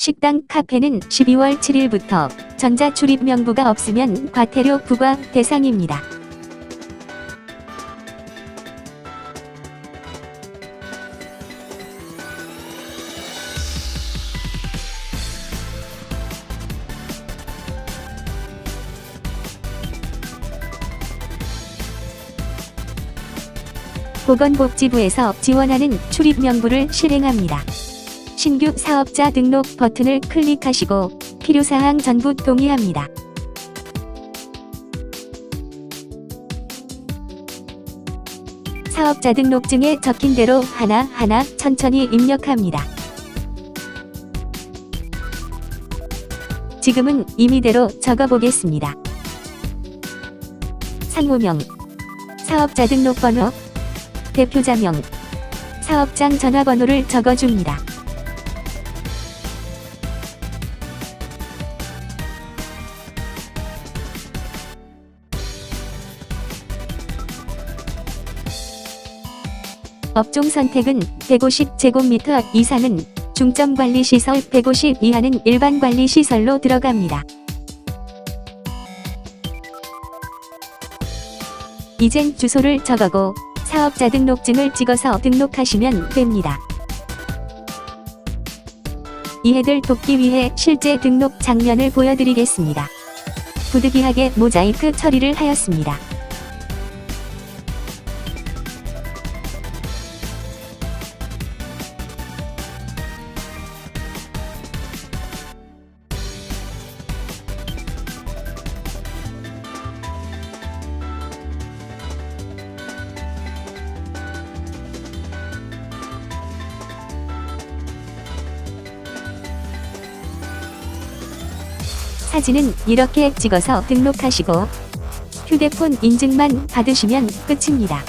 식당 카페는 12월 7일부터 전자 출입 명부가 없으면 과태료 부과 대상입니다. 보건복지부에서 지원하는 출입 명부를 실행합니다. 신규 사업자 등록 버튼을 클릭하시고 필요사항 전부 동의합니다. 사업자 등록증에 적힌 대로 하나하나 천천히 입력합니다. 지금은 임의대로 적어보겠습니다. 상호명, 사업자 등록번호, 대표자명, 사업장 전화번호를 적어줍니다. 업종 선택은 150제곱미터 이상은 중점 관리 시설 150 이하는 일반 관리 시설로 들어갑니다. 이젠 주소를 적어고 사업자 등록증을 찍어서 등록하시면 됩니다. 이해를 돕기 위해 실제 등록 장면을 보여드리겠습니다. 부득이하게 모자이크 처리를 하였습니다. 사진은 이렇게 찍어서 등록하시고 휴대폰 인증만 받으시면 끝입니다.